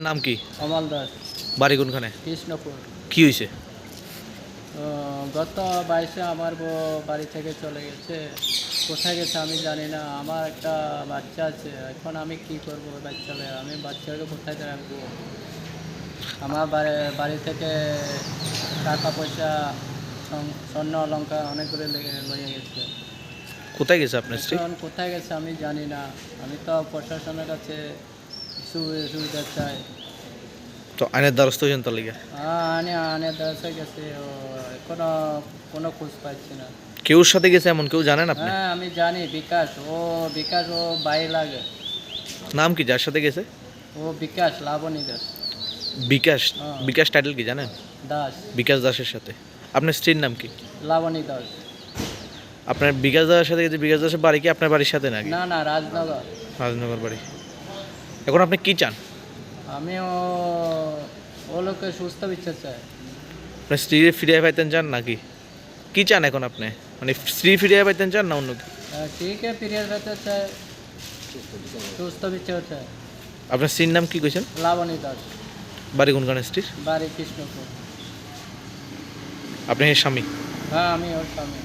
নাম কি? অমল দাস। বাড়ি কোনখানে? কৃষ্ণপুর। কি হয়েছে গত বাইশে আমার বউ বাড়ি থেকে চলে গেছে। কোথায় গেছে আমি জানি না। আমার একটা বাচ্চা আছে। এখন আমি কি করব ওই বাচ্চাকে আমি বাচ্চাকে কোথায় রাখব আমার বাড়ি থেকে টাকা পয়সা স্বর্ণ- অলঙ্কার অনেকগুলো লেগে গেছে। কোথায় গেছে আপনার কোথায় গেছে আমি জানি না। আমি তো প্রশাসনের কাছে সু- সুবিধা চাই। তো আইনের দ্বারস্থ হয়েছেন তার লিগে? আনে আনে দশে গেছে এখনও কোনো খোঁজ পাচ্ছি না। কেউর সাথে গেছে এমন? কেউ জানেন আপনি? হ্যাঁ আমি জানি বিকাশ ও বিকাশ ও বাই লাগে। নাম কি যার সাথে গেছে? ও বিকাশ লাবণী দাস। বিকাশ হ্যাঁ। বিকাশ টাইটেল কি জানেন? দাস। বিকাশ দাসের সাথে। আপনার স্ত্রীর নাম কি? লাবণী দাস। আপনার বিকাশ দাসের সাথে গেছে বিকাশ দাসের বাড়ি কি আপনার বাড়ির সাথে নাকি? না না রাজনগর। রাজনগর বাড়ি। এখন আপনি কি চান? আমি ও লোককে সুস্থ বিচার চাই। আপনি স্ত্রী ফিরিয়ে পাইতেন চান নাকি? কি চান এখন আপনি? মানে স্ত্রী ফিরিয়ে পাইতেন চান না অন্য কি হ্যাঁ, ঠিক আছে পিরিয়ড পেতে চাই সুস্থ বিচার চাই। আপনার স্ত্রীর নাম কি কইছেন? লাবণী দাস। বাড়ি কোনখানে স্ত্রীর? বাড়ি কৃষ্ণপুর। আপনি স্বামী? হ্যাঁ আমি ওর স্বামী।